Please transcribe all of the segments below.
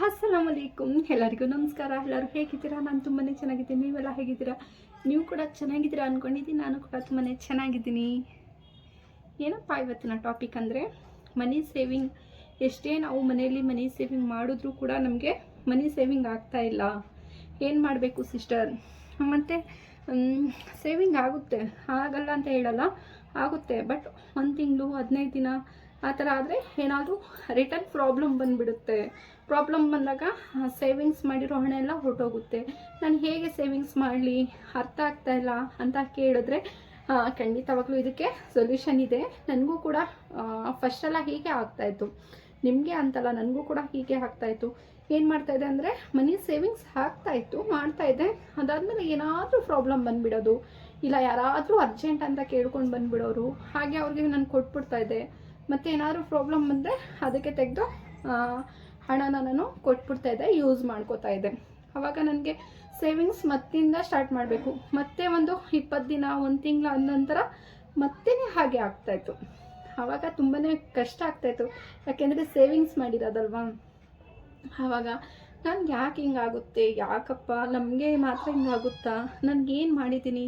ಅಸ್ಸಲಾಮ್ ಅಲೈಕುಮ್ ಎಲ್ಲರಿಗೂ ನಮಸ್ಕಾರ. ಎಲ್ಲರೂ ಹೇಗಿದ್ದೀರಾ? ನಾನು ತುಂಬಾ ಚೆನ್ನಾಗಿದ್ದೀನಿ. ನೀವೆಲ್ಲ ಹೇಗಿದ್ದೀರಾ? ನೀವು ಕೂಡ ಚೆನ್ನಾಗಿದ್ದೀರಾ ಅಂದ್ಕೊಂಡಿದ್ದೀನಿ ನಾನು ಕೂಡ ತುಂಬಾ ಚೆನ್ನಾಗಿದ್ದೀನಿ. ಏನಪ್ಪ ಇವತ್ತಿನ ಟಾಪಿಕ್ ಅಂದರೆ ಮನಿ ಸೇವಿಂಗ್ ಎಷ್ಟೇ ನಾವು ಮನೆಯಲ್ಲಿ ಮನಿ ಸೇವಿಂಗ್ ಮಾಡಿದ್ರೂ ಕೂಡ ನಮಗೆ ಮನಿ ಸೇವಿಂಗ್ ಆಗ್ತಾ ಇಲ್ಲ. ಏನು ಮಾಡಬೇಕು ಸಿಸ್ಟರ್ ಮತ್ತು ಸೇವಿಂಗ್ ಆಗುತ್ತೆ. ಆಗಲ್ಲ ಅಂತ ಹೇಳಲ್ಲ. ಆಗುತ್ತೆ. ಬಟ್ ಒಂದು ತಿಂಗಳು, ಹದಿನೈದು ದಿನ ಆ ಥರ ಆದರೆ ಏನಾದರೂ ರಿಟರ್ನ್ ಪ್ರಾಬ್ಲಮ್ ಬಂದುಬಿಡುತ್ತೆ. ಪ್ರಾಬ್ಲಮ್ ಬಂದಾಗ ಸೇವಿಂಗ್ಸ್ ಮಾಡಿರೋ ಹಣ ಎಲ್ಲ ಹೊರಟೋಗುತ್ತೆ. ನಾನು ಹೇಗೆ ಸೇವಿಂಗ್ಸ್ ಮಾಡಲಿ? ಅರ್ಥ ಆಗ್ತಾ ಇಲ್ಲ ಅಂತ ಕೇಳಿದ್ರೆ ಖಂಡಿತವಾಗ್ಲೂ ಇದಕ್ಕೆ ಸೊಲ್ಯೂಷನ್ ಇದೆ. ನನಗೂ ಕೂಡ ಫಸ್ಟೆಲ್ಲ ಹೀಗೆ ಆಗ್ತಾಯಿತ್ತು ನಿಮಗೆ ಅಂತಲ್ಲ, ನನಗೂ ಕೂಡ ಹೀಗೆ ಆಗ್ತಾಯಿತ್ತು ಏನು ಮಾಡ್ತಾಯಿದ್ದೆ ಅಂದರೆ, ಮನಿ ಸೇವಿಂಗ್ಸ್ ಆಗ್ತಾಯಿತ್ತು ಮಾಡ್ತಾಯಿದ್ದೆ ಅದಾದಮೇಲೆ ಏನಾದರೂ ಪ್ರಾಬ್ಲಮ್ ಬಂದುಬಿಡೋದು. ಇಲ್ಲ ಯಾರಾದರೂ ಅರ್ಜೆಂಟ್ ಅಂತ ಕೇಳ್ಕೊಂಡು ಬಂದುಬಿಡೋರು. ಹಾಗೆ ಅವ್ರಿಗೆ ನಾನು ಕೊಟ್ಬಿಡ್ತಾ ಇದ್ದೆ. ಮತ್ತು ಏನಾದರೂ ಪ್ರಾಬ್ಲಮ್ ಬಂದರೆ ಅದಕ್ಕೆ ತೆಗೆದು ಹಣನ ನಾನು ಕೊಟ್ಬಿಡ್ತಾ ಇದ್ದೆ ಯೂಸ್ ಮಾಡ್ಕೋತಾ ಇದ್ದೆ. ಆವಾಗ ನನಗೆ ಸೇವಿಂಗ್ಸ್ ಮತ್ತಿಂದ ಸ್ಟಾರ್ಟ್ ಮಾಡಬೇಕು. ಮತ್ತೆ ಒಂದು ಇಪ್ಪತ್ತು ದಿನ, ಒಂದು ತಿಂಗಳ ಅಂದ ನಂತರ ಮತ್ತೆ ಹಾಗೆ ಆಗ್ತಾಯಿತ್ತು ಆವಾಗ ತುಂಬಾ ಕಷ್ಟ ಆಗ್ತಾಯಿತ್ತು ಯಾಕೆಂದರೆ ಸೇವಿಂಗ್ಸ್ ಮಾಡಿರೋದಲ್ವಾ? ಆವಾಗ ನಾನು ಯಾಕೆ ಹಿಂಗಾಗುತ್ತೆ? ಯಾಕಪ್ಪ? ನಮಗೆ ಮಾತ್ರ ಹಿಂಗಾಗುತ್ತಾ? ನನಗೇನು ಮಾಡಿದ್ದೀನಿ?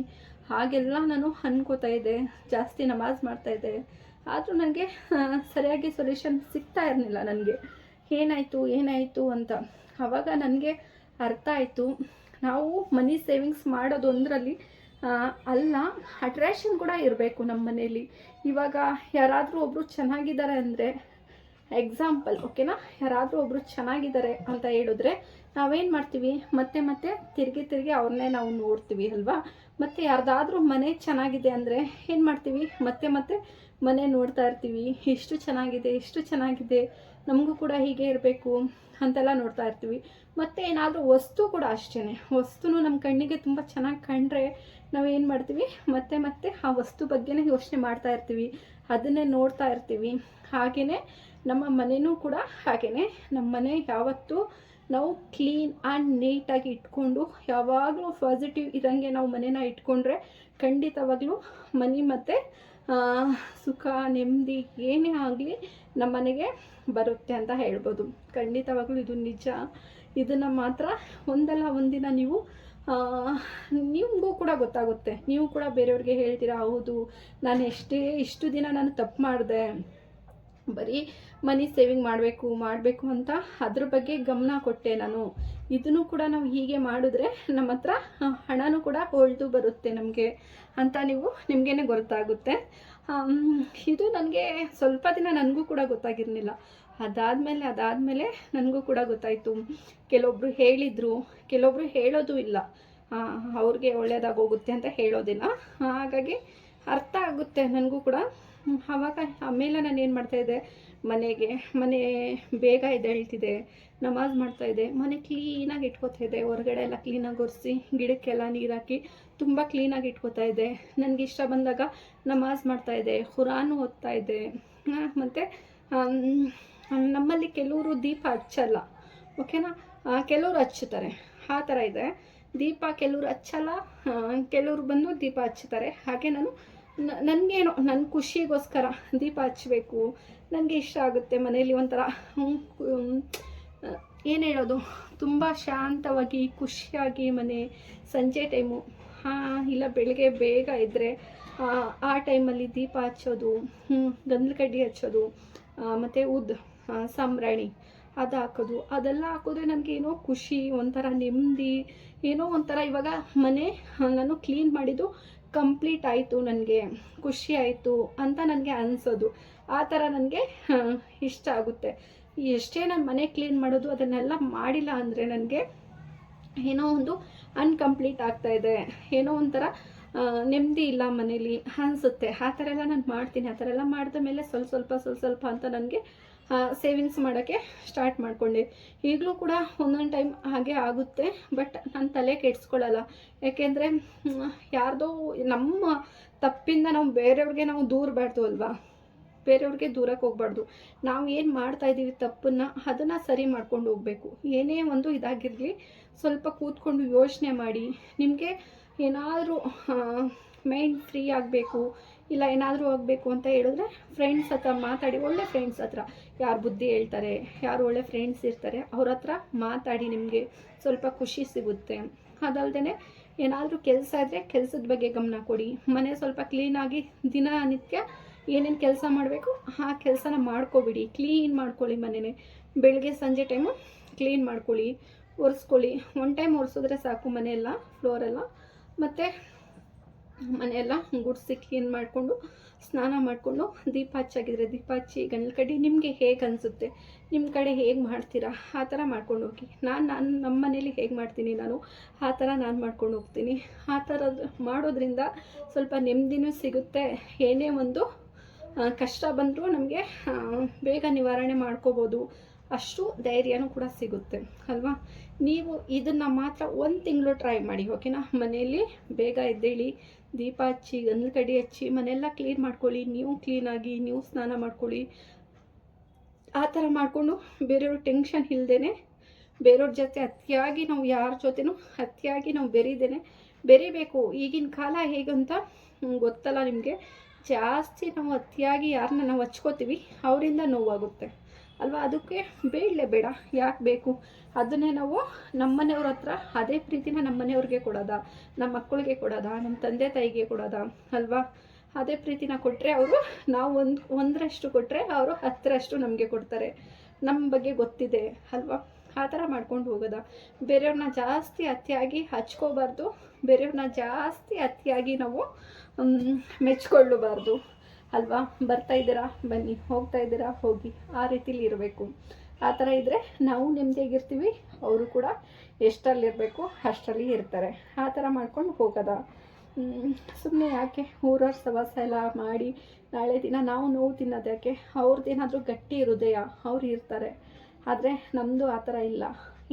ಹಾಗೆಲ್ಲ ನಾನು ಅನ್ಕೋತಾ ಇದ್ದೆ. ಜಾಸ್ತಿ ನಮಾಜ್ ಮಾಡ್ತಾಯಿದ್ದೆ ಆದರೂ ನನಗೆ ಸರಿಯಾಗಿ ಸೊಲ್ಯೂಷನ್ ಸಿಗ್ತಾ ಇರಲಿಲ್ಲ ನನಗೆ. ಏನಾಯಿತು ಏನಾಯಿತು ಅಂತ. ಆವಾಗ ನನಗೆ ಅರ್ಥ ಆಯಿತು. ನಾವು ಮನಿ ಸೇವಿಂಗ್ಸ್ ಮಾಡೋದು ಒಂದರಲ್ಲಿ ಅಲ್ಲ ಅಟ್ರ್ಯಾಕ್ಷನ್ ಕೂಡ ಇರಬೇಕು ನಮ್ಮ ಮನೇಲಿ. ಇವಾಗ ಯಾರಾದರೂ ಒಬ್ಬರು ಚೆನ್ನಾಗಿದ್ದಾರೆ ಅಂದರೆ ಎಕ್ಸಾಂಪಲ್ ಓಕೆನಾ ಯಾರಾದರೂ ಒಬ್ಬರು ಚೆನ್ನಾಗಿದ್ದಾರೆ ಅಂತ ಹೇಳಿದ್ರೆ, ನಾವೇನು ಮಾಡ್ತೀವಿ? ಮತ್ತೆ ಮತ್ತೆ ತಿರುಗಿ ತಿರುಗಿ ಅವ್ರನ್ನೇ ನಾವು ನೋಡ್ತೀವಿ, ಅಲ್ವಾ? ಮತ್ತು ಯಾರ್ದಾದ್ರೂ ಮನೆ ಚೆನ್ನಾಗಿದೆ ಅಂದರೆ ಏನು ಮಾಡ್ತೀವಿ? ಮತ್ತೆ ಮತ್ತೆ ಮನೆ ನೋಡ್ತಾ ಇರ್ತೀವಿ. ಎಷ್ಟು ಚೆನ್ನಾಗಿದೆ ಎಷ್ಟು ಚೆನ್ನಾಗಿದೆ. ನಮಗೂ ಕೂಡ ಹೀಗೆ ಇರಬೇಕು ಅಂತೆಲ್ಲ ನೋಡ್ತಾ ಇರ್ತೀವಿ. ಮತ್ತು ಏನಾದರೂ ವಸ್ತು ಕೂಡ ಅಷ್ಟೇ ವಸ್ತುನೂ ನಮ್ಮ ಕಣ್ಣಿಗೆ ತುಂಬ ಚೆನ್ನಾಗಿ ಕಂಡ್ರೆ ನಾವು ಏನು ಮಾಡ್ತೀವಿ? ಮತ್ತೆ ಮತ್ತೆ ಆ ವಸ್ತು ಬಗ್ಗೆನೇ ಯೋಚನೆ ಮಾಡ್ತಾ ಇರ್ತೀವಿ. ಅದನ್ನೇ ನೋಡ್ತಾ ಇರ್ತೀವಿ. ಹಾಗೆಯೇ ನಮ್ಮ ಮನೆಯೂ ಕೂಡ ಹಾಗೆಯೇ ನಮ್ಮ ಮನೆ ಯಾವತ್ತೂ ನಾವು ಕ್ಲೀನ್ ಆ್ಯಂಡ್ ನೀಟಾಗಿ ಇಟ್ಕೊಂಡು ಯಾವಾಗಲೂ ಪಾಸಿಟಿವ್ ಇದ್ದಂಗೆ ನಾವು ಮನೇನ ಇಟ್ಕೊಂಡ್ರೆ ಖಂಡಿತವಾಗ್ಲೂ ಮನೆ ಮತ್ತು ಸುಖ, ನೆಮ್ಮದಿ, ಏನೇ ಆಗಲಿ ನಮ್ಮನೆಗೆ ಬರುತ್ತೆ ಅಂತ ಹೇಳ್ಬೋದು. ಖಂಡಿತವಾಗ್ಲೂ ಇದು ನಿಜ. ಇದನ್ನು ಮಾತ್ರ ಒಂದಲ್ಲ ಒಂದಿನ ನೀವು ನಿಮಗೂ ಕೂಡ ಗೊತ್ತಾಗುತ್ತೆ. ನೀವು ಕೂಡ ಬೇರೆಯವ್ರಿಗೆ ಹೇಳ್ತೀರಾ, ಹೌದು, ನಾನು ಎಷ್ಟೇ, ಇಷ್ಟು ದಿನ ನಾನು ತಪ್ಪು ಮಾಡಿದೆ ಬರೀ ಮನಿ ಸೇವಿಂಗ್ ಮಾಡಬೇಕು ಮಾಡಬೇಕು ಅಂತ ಅದ್ರ ಬಗ್ಗೆ ಗಮನ ಕೊಟ್ಟೆ ನಾನು. ಇದನ್ನು ಕೂಡ ನಾವು ಹೀಗೆ ಮಾಡಿದ್ರೆ ನಮ್ಮ ಹತ್ರ ಹಣನೂ ಕೂಡ ಹೊಳ್ದು ಬರುತ್ತೆ ನಮಗೆ ಅಂತ ನೀವು ನಿಮಗೇನೆ ಗೊತ್ತಾಗುತ್ತೆ. ಇದು ನನಗೆ ಸ್ವಲ್ಪ ದಿನ ನನಗೂ ಕೂಡ ಗೊತ್ತಾಗಿರಲಿಲ್ಲ. ಅದಾದಮೇಲೆ ಅದಾದಮೇಲೆ ನನಗೂ ಕೂಡ ಗೊತ್ತಾಯಿತು. ಕೆಲವೊಬ್ಬರು ಹೇಳಿದರು ಕೆಲವೊಬ್ಬರು ಹೇಳೋದು ಇಲ್ಲ. ಅವ್ರಿಗೆ ಒಳ್ಳೆಯದಾಗೋಗುತ್ತೆ ಅಂತ ಹೇಳೋದಿಲ್ಲ ಹಾಗಾಗಿ ಅರ್ಥ ಆಗುತ್ತೆ ನನಗೂ ಕೂಡ. ಆವಾಗ ಆಮೇಲೆ ನಾನು ಏನು ಮಾಡ್ತಾಯಿದ್ದೆ ಮನೆಗೆ, ಮನೆ ಬೇಗ ಎದ್ದೇಳ್ತಿದ್ದೆ ನಮಾಜ್ ಮಾಡ್ತಾಯಿದ್ದೆ ಮನೆ ಕ್ಲೀನಾಗಿ ಇಟ್ಕೋತಾ ಇದ್ದೆ ಹೊರಗಡೆ ಎಲ್ಲ ಕ್ಲೀನಾಗಿ ಒರೆಸಿ, ಗಿಡಕ್ಕೆಲ್ಲ ನೀರು ಹಾಕಿ ತುಂಬ ಕ್ಲೀನಾಗಿ ಇಟ್ಕೋತಾ ಇದ್ದೆ ನನಗೆ ಇಷ್ಟ ಬಂದಾಗ ನಮಾಜ್ ಮಾಡ್ತಾ ಇದ್ದೆ ಹುರಾನು ಓದ್ತಾ ಇದ್ದೆ ಮತ್ತು ನಮ್ಮಲ್ಲಿ ಕೆಲವರು ದೀಪ ಹಚ್ಚಲ್ಲ ಓಕೆನಾ ಕೆಲವರು ಹಚ್ಚುತ್ತಾರೆ, ಆ ಥರ ಇದೆ. ದೀಪ ಕೆಲವರು ಹಚ್ಚಲ್ಲ ಕೆಲವರು ಬಂದು ದೀಪ ಹಚ್ಚುತ್ತಾರೆ. ಹಾಗೆ ನಾನು ನನಗೇನೋ ನನ್ನ ಖುಷಿಗೋಸ್ಕರ ದೀಪ ಹಚ್ಚಬೇಕು ನನಗೆ ಇಷ್ಟ ಆಗುತ್ತೆ ಮನೆಯಲ್ಲಿ ಒಂಥರ ಏನು ಹೇಳೋದು? ತುಂಬ ಶಾಂತವಾಗಿ, ಖುಷಿಯಾಗಿ ಮನೆ ಸಂಜೆ ಟೈಮು. ಹಾಂ, ಇಲ್ಲ ಬೆಳಗ್ಗೆ ಬೇಗ ಇದ್ದರೆ ಆ ಟೈಮಲ್ಲಿ ದೀಪ ಹಚ್ಚೋದು ಗಂಧದ ಕಡ್ಡಿ ಹಚ್ಚೋದು ಮತ್ತು ಉದ್ ಸಾಂಬ್ರಾಣಿ. ಅದು ಹಾಕೋದು ಅದೆಲ್ಲ ಹಾಕಿದ್ರೆ ಏನೋ ಖುಷಿ, ಒಂಥರ ನೆಮ್ಮದಿ, ಏನೋ ಒಂಥರ ಇವಾಗ ಮನೆ ನಾನು ಕ್ಲೀನ್ ಮಾಡಿದ್ದು ಕಂಪ್ಲೀಟ್ ಆಯಿತು ನನಗೆ. ಖುಷಿ ಆಯಿತು ಅಂತ ನನಗೆ ಅನಿಸೋದು. ಆ ಥರ ನನಗೆ ಇಷ್ಟ ಆಗುತ್ತೆ. ಎಷ್ಟೇ ನಾನು ಮನೆ ಕ್ಲೀನ್ ಮಾಡೋದು ಅದನ್ನೆಲ್ಲ ಮಾಡಿಲ್ಲ ಅಂದರೆ ನನಗೆ ಏನೋ ಒಂದು ಅನ್ಕಂಪ್ಲೀಟ್ ಆಗ್ತಾ ಇದೆ. ಏನೋ ಒಂಥರ ನೆಮ್ಮದಿ ಇಲ್ಲ ಮನೇಲಿ ಅನಿಸುತ್ತೆ. ಆ ಥರ ಎಲ್ಲ ನಾನು ಮಾಡ್ತೀನಿ. ಆ ಥರ ಎಲ್ಲ ಮಾಡಿದ ಮೇಲೆ ಸ್ವಲ್ಪ ಸ್ವಲ್ಪ ಸ್ವಲ್ಪ ಸ್ವಲ್ಪ ಅಂತ ನನಗೆ ಸೇವಿಂಗ್ಸ್ ಮಾಡೋಕ್ಕೆ ಸ್ಟಾರ್ಟ್ ಮಾಡಿಕೊಂಡೆ. ಈಗಲೂ ಕೂಡ ಒಂದೊಂದು ಟೈಮ್ ಹಾಗೆ ಆಗುತ್ತೆ ಬಟ್ ನಾನು ತಲೆ ಕೆಡಿಸ್ಕೊಳ್ಳಲ್ಲ ಯಾಕೆಂದರೆ ಯಾರ್ದೋ ನಮ್ಮ ತಪ್ಪಿಂದ ನಾವು ಬೇರೆಯವ್ರಿಗೆ ನಾವು ದೂರಬಾರ್ದು ಅಲ್ವಾ? ಬೇರೆಯವ್ರಿಗೆ ದೂರಕ್ಕೆ ಹೋಗ್ಬಾರ್ದು. ನಾವು ಏನು ಮಾಡ್ತಾ ಇದ್ದೀವಿ ತಪ್ಪನ್ನು, ಅದನ್ನು ಸರಿ ಮಾಡ್ಕೊಂಡು ಹೋಗಬೇಕು. ಏನೇ ಒಂದು ಇದಾಗಿರಲಿ, ಸ್ವಲ್ಪ ಕೂತ್ಕೊಂಡು ಯೋಚನೆ ಮಾಡಿ. ನಿಮಗೆ ಏನಾದರೂ ಮೈಂಡ್ ಫ್ರೀ ಆಗಬೇಕು. ಇಲ್ಲ, ಏನಾದರೂ ಹೋಗಬೇಕು ಅಂತ ಹೇಳಿದ್ರೆ ಫ್ರೆಂಡ್ಸ್ ಹತ್ರ ಮಾತಾಡಿ, ಒಳ್ಳೆ ಫ್ರೆಂಡ್ಸ್ ಹತ್ರ. ಯಾರು ಬುದ್ಧಿ ಹೇಳ್ತಾರೆ, ಯಾರು ಒಳ್ಳೆ ಫ್ರೆಂಡ್ಸ್ ಇರ್ತಾರೆ, ಅವ್ರ ಹತ್ರ ಮಾತಾಡಿ ನಿಮಗೆ ಸ್ವಲ್ಪ ಖುಷಿ ಸಿಗುತ್ತೆ. ಅದಲ್ಲದೆ ಏನಾದರೂ ಕೆಲಸ ಇದ್ದರೆ ಕೆಲಸದ ಬಗ್ಗೆ ಗಮನ ಕೊಡಿ. ಮನೆ ಸ್ವಲ್ಪ ಕ್ಲೀನಾಗಿ ದಿನನಿತ್ಯ ಏನೇನು ಕೆಲಸ ಮಾಡಬೇಕು, ಆ ಕೆಲಸನ ಮಾಡ್ಕೊಬಿಡಿ. ಕ್ಲೀನ್ ಮಾಡ್ಕೊಳ್ಳಿ ಮನೆಯೇ ಬೆಳಗ್ಗೆ ಸಂಜೆ ಟೈಮು ಕ್ಲೀನ್ ಮಾಡ್ಕೊಳ್ಳಿ, ಒರೆಸ್ಕೊಳ್ಳಿ. ಒನ್ ಟೈಮ್ ಒರೆಸಿದ್ರೆ ಸಾಕು ಮನೆಯೆಲ್ಲ ಫ್ಲೋರೆಲ್ಲ ಮತ್ತು ಮನೆಯೆಲ್ಲ ಗುಡಿಸಿ ಕ್ಲೀನ್ ಮಾಡಿಕೊಂಡು, ಸ್ನಾನ ಮಾಡಿಕೊಂಡು ದೀಪ ಹಚ್ಚಾಗಿದ್ರೆ ದೀಪ ಹಚ್ಚಿ ಗಂಡಲ ಕಡೆ, ನಿಮಗೆ ಹೇಗೆ ಅನಿಸುತ್ತೆ? ನಿಮ್ಮ ಕಡೆ ಹೇಗೆ ಮಾಡ್ತೀರಾ? ಆ ಥರ ಮಾಡ್ಕೊಂಡು ಹೋಗಿ. ನಾನು ನಾನು ನಮ್ಮ ಮನೇಲಿ ಹೇಗೆ ಮಾಡ್ತೀನಿ ನಾನು? ಆ ಥರ ನಾನು ಮಾಡ್ಕೊಂಡು ಹೋಗ್ತೀನಿ. ಆ ಥರದ್ದು ಮಾಡೋದ್ರಿಂದ ಸ್ವಲ್ಪ ನೆಮ್ಮದಿನೂ ಸಿಗುತ್ತೆ. ಏನೇ ಒಂದು ಕಷ್ಟ ಬಂದರೂ ನಮಗೆ ಬೇಗ ನಿವಾರಣೆ ಮಾಡ್ಕೋಬೋದು. ಅಷ್ಟು ಧೈರ್ಯನೂ ಕೂಡ ಸಿಗುತ್ತೆ, ಅಲ್ವಾ? ನೀವು ಇದನ್ನು ಮಾತ್ರ ಒಂದು ತಿಂಗಳು ಟ್ರೈ ಮಾಡಿ ಓಕೆನಾ ಮನೆಯಲ್ಲಿ ಬೇಗ ಎದ್ದೇಳಿ, ದೀಪ ಹಚ್ಚಿ ಗಂಧದ ಕಡಿ ಹಚ್ಚಿ, ಮನೆಯೆಲ್ಲ ಕ್ಲೀನ್ ಮಾಡ್ಕೊಳ್ಳಿ, ನೀವು ಕ್ಲೀನಾಗಿ ನೀವು ಸ್ನಾನ ಮಾಡ್ಕೊಳ್ಳಿ. ಆ ಥರ ಮಾಡಿಕೊಂಡು ಬೇರೆಯವ್ರ ಟೆನ್ಷನ್ ಇಲ್ಲದೇ ಬೇರೆಯವ್ರ ಜೊತೆ ಅತಿಯಾಗಿ ನಾವು ಯಾರ ಜೊತೆನೂ ಅತಿಯಾಗಿ ನಾವು ಬೆರೀದೇನೆ ಬೆರಿಬೇಕು. ಈಗಿನ ಕಾಲ ಹೇಗಂತ ಗೊತ್ತಲ್ಲ ನಿಮಗೆ? ಜಾಸ್ತಿ ನಾವು ಅತಿಯಾಗಿ ಯಾರನ್ನ ನಾವು ಹಚ್ಕೋತೀವಿ, ಅವರಿಂದ ನೋವಾಗುತ್ತೆ. ಅಲ್ವಾ? ಅದಕ್ಕೆ ಬೇಡಲೇ ಬೇಡ. ಯಾಕೆ ಬೇಕು? ಅದನ್ನೇ ನಾವು ನಮ್ಮನೆಯವ್ರ ಹತ್ರ ಅದೇ ಪ್ರೀತಿನ ನಮ್ಮನೆಯವ್ರಿಗೆ ಕೊಡೋದ, ನಮ್ಮ ಮಕ್ಕಳಿಗೆ ಕೊಡೋದ, ನಮ್ಮ ತಂದೆ ತಾಯಿಗೆ ಕೊಡೋದ, ಅಲ್ವಾ? ಅದೇ ಪ್ರೀತಿನ ಕೊಟ್ಟರೆ ಅವರು ನಾವು ಒಂದು, ಒಂದರಷ್ಟು ಕೊಟ್ಟರೆ ಅವರು ಹತ್ತರಷ್ಟು ನಮಗೆ ಕೊಡ್ತಾರೆ. ನಮ್ಮ ಬಗ್ಗೆ ಗೊತ್ತಿದೆ, ಅಲ್ವಾ? ಆ ಥರ ಮಾಡ್ಕೊಂಡು ಹೋಗೋದ. ಬೇರೆಯವ್ರನ್ನ ಜಾಸ್ತಿ ಅತಿಯಾಗಿ ಹಚ್ಕೋಬಾರ್ದು. ಬೇರೆಯವ್ರನ್ನ ಜಾಸ್ತಿ ಅತಿಯಾಗಿ ನಾವು ಮೆಚ್ಕೊಳ್ಳಬಾರ್ದು ಅಲ್ವಾ? ಬರ್ತಾ ಇದ್ದೀರಾ? ಬನ್ನಿ, ಹೋಗ್ತಾ ಇದ್ದೀರಾ? ಹೋಗಿ, ಆ ರೀತಿಲಿ ಇರಬೇಕು. ಆ ಥರ ಇದ್ದರೆ ನಾವು ನೆಮ್ಮದಿಯಾಗಿರ್ತೀವಿ, ಅವರು ಕೂಡ ಎಷ್ಟರಲ್ಲಿರಬೇಕು, ಅಷ್ಟರಲ್ಲಿ ಇರ್ತಾರೆ. ಆ ಥರ ಮಾಡ್ಕೊಂಡು ಹೋಗೋದ. ಸುಮ್ಮನೆ ಯಾಕೆ ಊರವ್ರ ಸವಾಸ ಎಲ್ಲ ಮಾಡಿ ನಾಳೆ ದಿನ ನಾವು ನೋವು ತಿನ್ನೋದ್ಯಾಕೆ ಅವ್ರದ್ದೇನಾದರೂ ಗಟ್ಟಿ ಹೃದಯ, ಅವ್ರು ಇರ್ತಾರೆ. ಆದರೆ ನಮ್ಮದು ಆ ಥರ ಇಲ್ಲ.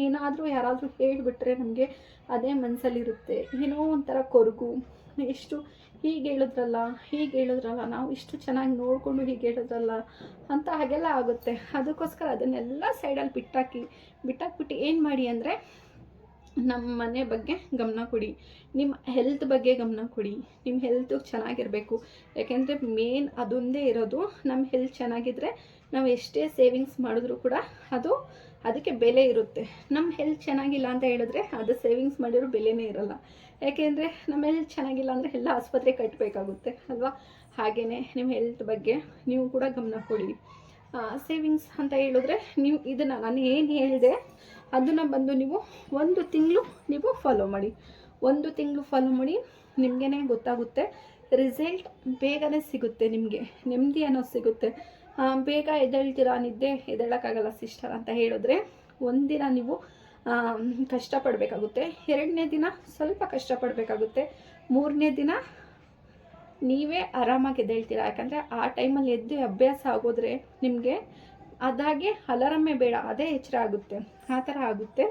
ಏನಾದರೂ ಯಾರಾದರೂ ಹೇಳಿಬಿಟ್ರೆ ನಮಗೆ ಅದೇ ಮನಸ್ಸಲ್ಲಿರುತ್ತೆ ಏನೋ ಒಂಥರ ಕೊರಗು. ಎಷ್ಟು ಹೀಗೆ ಹೇಳಿದ್ರಲ್ಲ ಹೀಗೆ ಹೇಳಿದ್ರಲ್ಲ, ನಾವು ಇಷ್ಟು ಚೆನ್ನಾಗಿ ನೋಡಿಕೊಂಡು ಹೀಗೆ ಹೇಳಿದ್ರಲ್ಲ ಅಂತ ಹಾಗೆಲ್ಲ ಆಗುತ್ತೆ. ಅದಕ್ಕೋಸ್ಕರ ಅದನ್ನೆಲ್ಲ ಸೈಡಲ್ಲಿ ಬಿಟ್ಟಾಕಿ, ಬಿಟ್ಟಾಕ್ಬಿಟ್ಟು ಏನು ಮಾಡಿ ಅಂದರೆ ನಮ್ಮ ಮನೆ ಬಗ್ಗೆ ಗಮನ ಕೊಡಿ. ನಿಮ್ಮ ಹೆಲ್ತ್ ಬಗ್ಗೆ ಗಮನ ಕೊಡಿ. ನಿಮ್ಮ ಹೆಲ್ತ್ ಚೆನ್ನಾಗಿರಬೇಕು. ಯಾಕೆಂದರೆ ಮೇನ್ ಅದೊಂದೇ ಇರೋದು ನಮ್ಮ ಹೆಲ್ತ್ ಚೆನ್ನಾಗಿದ್ದರೆ ನಾವು ಎಷ್ಟೇ ಸೇವಿಂಗ್ಸ್ ಮಾಡಿದ್ರೂ ಕೂಡ ಅದು ಅದಕ್ಕೆ ಬೆಲೆ ಇರುತ್ತೆ. ನಮ್ಮ ಹೆಲ್ತ್ ಚೆನ್ನಾಗಿಲ್ಲ ಅಂತ ಹೇಳಿದ್ರೆ ಅದು ಸೇವಿಂಗ್ಸ್ ಮಾಡಿರೋ ಬೆಲೆನೇ ಇರಲ್ಲ. ಯಾಕೆಂದರೆ ನಮ್ಮ ಹೆಲ್ತ್ ಚೆನ್ನಾಗಿಲ್ಲ ಅಂದರೆ ಎಲ್ಲ ಆಸ್ಪತ್ರೆ ಕಟ್ಟಬೇಕಾಗುತ್ತೆ ಅಲ್ವಾ? ಹಾಗೆಯೇ ನಿಮ್ಮ ಹೆಲ್ತ್ ಬಗ್ಗೆ ನೀವು ಕೂಡ ಗಮನ ಕೊಡಿ. ಸೇವಿಂಗ್ಸ್ ಅಂತ ಹೇಳಿದ್ರೆ ನೀವು ಇದನ್ನು ನಾನು ಏನು ಹೇಳಿದೆ, ಅದನ್ನು ಬಂದು ನೀವು ಒಂದು ತಿಂಗಳು ನೀವು ಫಾಲೋ ಮಾಡಿ. ಒಂದು ತಿಂಗಳು ಫಾಲೋ ಮಾಡಿ ನಿಮಗೇ ಗೊತ್ತಾಗುತ್ತೆ ರಿಸಲ್ಟ್ ಬೇಗನೆ ಸಿಗುತ್ತೆ ನಿಮಗೆ, ನೆಮ್ಮದಿ ಅನ್ನೋದು ಸಿಗುತ್ತೆ. ಬೇಗ ಎದ್ದೇಳ್ತೀರಾ ನಿದ್ದೆ? ಎದ್ದೇಳೋಕ್ಕಾಗಲ್ಲ ಸಿಸ್ಟರ್ ಅಂತ ಹೇಳಿದ್ರೆ ಒಂದಿನ ನೀವು ಕಷ್ಟಪಡಬೇಕಾಗುತ್ತೆ. ಎರಡನೇ ದಿನ ಸ್ವಲ್ಪ ಕಷ್ಟಪಡಬೇಕಾಗುತ್ತೆ. ಮೂರನೇ ದಿನ ನೀವೇ ಆರಾಮಾಗಿ ಎದ್ದೇಳ್ತೀರಾ? ಯಾಕಂದರೆ ಆ ಟೈಮಲ್ಲಿ ಎದ್ದು ಅಭ್ಯಾಸ ಆಗೋದ್ರೆ ನಿಮಗೆ ಅದಾಗೆ ಅಲರಮ್ಮೆ ಬೇಡ, ಅದೇ ಎಚ್ಚರ ಆಗುತ್ತೆ, ಆ ಥರ ಆಗುತ್ತೆ.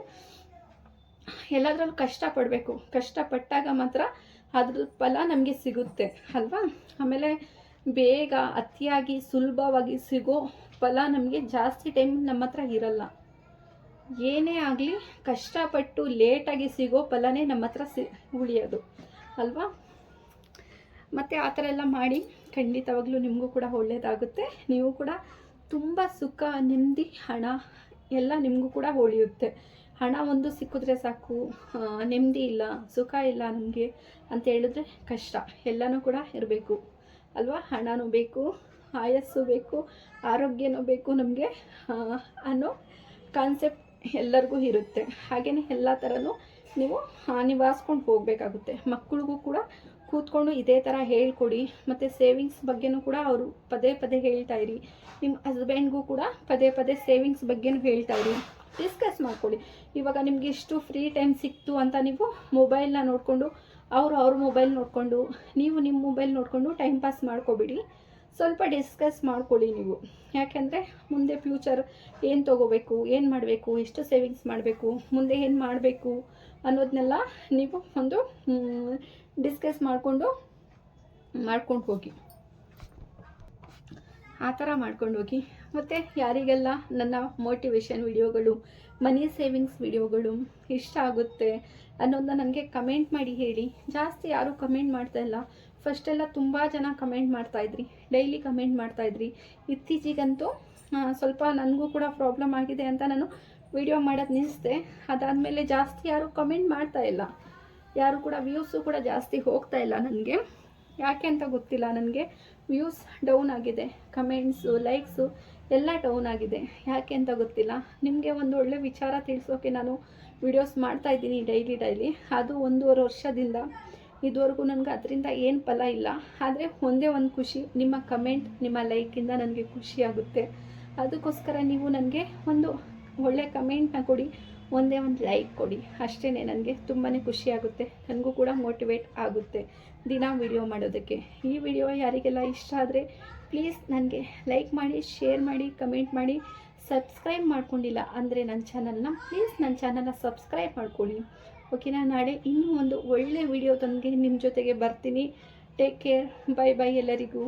ಎಲ್ಲದರಲ್ಲೂ ಕಷ್ಟಪಡಬೇಕು. ಕಷ್ಟಪಟ್ಟಾಗ ಮಾತ್ರ ಅದ್ರ ಫಲ ನಮಗೆ ಸಿಗುತ್ತೆ, ಅಲ್ವಾ? ಆಮೇಲೆ ಬೇಗ, ಅತಿಯಾಗಿ, ಸುಲಭವಾಗಿ ಸಿಗೋ ಫಲ ನಮಗೆ ಜಾಸ್ತಿ ಟೈಮ್ ನಮ್ಮ ಹತ್ರ ಇರಲ್ಲ. ಏನೇ ಆಗಲಿ, ಕಷ್ಟಪಟ್ಟು ಲೇಟಾಗಿ ಸಿಗೋ ಫಲನೇ ನಮ್ಮ ಹತ್ರ ಸಿ, ಉಳಿಯೋದು. ಅಲ್ವಾ? ಮತ್ತು ಆ ಥರ ಎಲ್ಲ ಮಾಡಿ ಖಂಡಿತವಾಗ್ಲೂ ನಿಮಗೂ ಕೂಡ ಒಳ್ಳೆಯದಾಗುತ್ತೆ ನೀವು ಕೂಡ ತುಂಬ ಸುಖ, ನೆಮ್ಮದಿ, ಹಣ ಎಲ್ಲ ನಿಮಗೂ ಕೂಡ ಉಳಿಯುತ್ತೆ. ಹಣ ಒಂದು ಸಿಕ್ಕಿದ್ರೆ ಸಾಕು ನೆಮ್ಮದಿ ಇಲ್ಲ, ಸುಖ ಇಲ್ಲ ನಮಗೆ ಅಂತ ಹೇಳಿದ್ರೆ ಕಷ್ಟ. ಎಲ್ಲನೂ ಕೂಡ ಇರಬೇಕು. ಅಲ್ವಾ? ಹಣನೂ ಬೇಕು, ಆಯಸ್ಸು ಬೇಕು, ಆರೋಗ್ಯನೂ ಬೇಕು ನಮಗೆ ಅನ್ನೋ ಕಾನ್ಸೆಪ್ಟ್ ಎಲ್ಲರಿಗೂ ಇರುತ್ತೆ. ಹಾಗೆಯೇ ಎಲ್ಲ ಥರನೂ ನೀವು ನಿವಾರಿಸ್ಕೊಂಡು ಹೋಗಬೇಕಾಗುತ್ತೆ. ಮಕ್ಕಳಿಗೂ ಕೂಡ ಕೂತ್ಕೊಂಡು ಇದೇ ಥರ ಹೇಳ್ಕೊಡಿ. ಮತ್ತು ಸೇವಿಂಗ್ಸ್ ಬಗ್ಗೆನೂ ಕೂಡ ಅವರು ಪದೇ ಪದೇ ಹೇಳ್ತಾ ಇರಿ. ನಿಮ್ಮ ಹಸ್ಬೆಂಡ್ಗೂ ಕೂಡ ಪದೇ ಪದೇ ಸೇವಿಂಗ್ಸ್ ಬಗ್ಗೆನೂ ಹೇಳ್ತಾ ಡಿಸ್ಕಸ್ ಮಾಡ್ಕೊಳ್ಳಿ. ಇವಾಗ ನಿಮ್ಗೆ ಇಷ್ಟು ಫ್ರೀ ಟೈಮ್ ಸಿಕ್ತು ಅಂತ ನೀವು ಮೊಬೈಲ್ನ ನೋಡಿಕೊಂಡು, ಅವರು ಅವ್ರ ಮೊಬೈಲ್ ನೋಡಿಕೊಂಡು, ನೀವು ನಿಮ್ಮ ಮೊಬೈಲ್ ನೋಡಿಕೊಂಡು ಟೈಮ್ ಪಾಸ್ ಮಾಡ್ಕೊಬಿಡಿ. ಸ್ವಲ್ಪ ಡಿಸ್ಕಸ್ ಮಾಡ್ಕೊಳ್ಳಿ ನೀವು. ಯಾಕೆಂದರೆ ಮುಂದೆ ಫ್ಯೂಚರ್ ಏನು ತೊಗೋಬೇಕು, ಏನು ಮಾಡಬೇಕು, ಎಷ್ಟು ಸೇವಿಂಗ್ಸ್ ಮಾಡಬೇಕು, ಮುಂದೆ ಏನು ಮಾಡಬೇಕು ಅನ್ನೋದನ್ನೆಲ್ಲ ನೀವು ಒಂದು ಡಿಸ್ಕಸ್ ಮಾಡಿಕೊಂಡು, ಮಾಡ್ಕೊಂಡು ಹೋಗಿ. ಆ ಥರ ಮಾಡ್ಕೊಂಡು ಹೋಗಿ. ಮತ್ತು ಯಾರಿಗೆಲ್ಲ ನನ್ನ ಮೋಟಿವೇಶನ್ ವಿಡಿಯೋಗಳು ಮನಿ ಸೇವಿಂಗ್ಸ್ ವಿಡಿಯೋಗಳು ಇಷ್ಟ ಆಗುತ್ತೆ ಅನ್ನೋದನ್ನ ನನಗೆ ಕಮೆಂಟ್ ಮಾಡಿ ಹೇಳಿ. ಜಾಸ್ತಿ ಯಾರೂ ಕಮೆಂಟ್ ಮಾಡ್ತಾ ಇಲ್ಲ. ಫಸ್ಟೆಲ್ಲ ತುಂಬ ಜನ ಕಮೆಂಟ್ ಮಾಡ್ತಾಯಿದ್ರಿ ಡೈಲಿ ಕಮೆಂಟ್ ಮಾಡ್ತಾಯಿದ್ರಿ ಇತ್ತೀಚೆಗಂತೂ ಸ್ವಲ್ಪ ನನಗೂ ಕೂಡ ಪ್ರಾಬ್ಲಮ್ ಆಗಿದೆ ಅಂತ ನಾನು ವಿಡಿಯೋ ಮಾಡೋದು ನಿಲ್ಲಿಸಿದೆ ಅದಾದಮೇಲೆ ಜಾಸ್ತಿ ಯಾರೂ ಕಮೆಂಟ್ ಮಾಡ್ತಾ ಇಲ್ಲ. ಯಾರು ಕೂಡ ವ್ಯೂಸು ಕೂಡ ಜಾಸ್ತಿ ಹೋಗ್ತಾ ಇಲ್ಲ ನನಗೆ. ಯಾಕೆ ಅಂತ ಗೊತ್ತಿಲ್ಲ. ನನಗೆ ವ್ಯೂಸ್ ಡೌನ್ ಆಗಿದೆ. ಕಮೆಂಟ್ಸು ಲೈಕ್ಸು ಎಲ್ಲ ಡೌನ್ ಆಗಿದೆ. ಯಾಕೆ ಅಂತ ಗೊತ್ತಿಲ್ಲ. ನಿಮಗೆ ಒಂದು ಒಳ್ಳೆ ವಿಚಾರ ತಿಳಿಸೋಕೆ ನಾನು ವಿಡಿಯೋಸ್ ಮಾಡ್ತಾ ಇದ್ದೀನಿ ಡೈಲಿ ಡೈಲಿ ಅದು ಒಂದೂವರೆ ವರ್ಷದಿಂದ. ಇದುವರೆಗೂ ನನಗೆ ಅದರಿಂದ ಏನು ಫಲ ಇಲ್ಲ. ಆದರೆ ಒಂದೇ ಒಂದು ಖುಷಿ, ನಿಮ್ಮ ಕಮೆಂಟ್ ನಿಮ್ಮ ಲೈಕಿಂದ ನನಗೆ ಖುಷಿ ಆಗುತ್ತೆ. ಅದಕ್ಕೋಸ್ಕರ ನೀವು ನನಗೆ ಒಂದು ಒಳ್ಳೆ ಕಮೆಂಟ್ನ ಕೊಡಿ. ಒಂದೇ ಒಂದು ಲೈಕ್ ಕೊಡಿ. ಅಷ್ಟೇ ನನಗೆ ತುಂಬಾ ಖುಷಿಯಾಗುತ್ತೆ ನನಗೂ ಕೂಡ ಮೋಟಿವೇಟ್ ಆಗುತ್ತೆ ದಿನ ವಿಡಿಯೋ ಮಾಡೋದಕ್ಕೆ. ಈ ವಿಡಿಯೋ ಯಾರಿಗೆಲ್ಲ ಇಷ್ಟ ಆದರೆ ಪ್ಲೀಸ್ ನನಗೆ ಲೈಕ್ ಮಾಡಿ ಶೇರ್ ಮಾಡಿ ಕಮೆಂಟ್ ಮಾಡಿ. ಸಬ್ಸ್ಕ್ರೈಬ್ ಮಾಡ್ಕೊಂಡಿಲ್ಲ ಅಂದರೆ ನನ್ನ ಚಾನಲ್ನ ಪ್ಲೀಸ್ ನನ್ನ ಚಾನಲ್ನ ಸಬ್ಸ್ಕ್ರೈಬ್ ಮಾಡ್ಕೊಳ್ಳಿ. ಓಕೆನಾ ನಾಳೆ ಇನ್ನೂ ಒಂದು ಒಳ್ಳೆ ವಿಡಿಯೋದೊಂದಿಗೆ ನಿಮ್ಮ ಜೊತೆಗೆ ಬರ್ತೀನಿ. ಟೇಕ್ ಕೇರ್ ಬೈ ಬೈ ಎಲ್ಲರಿಗೂ.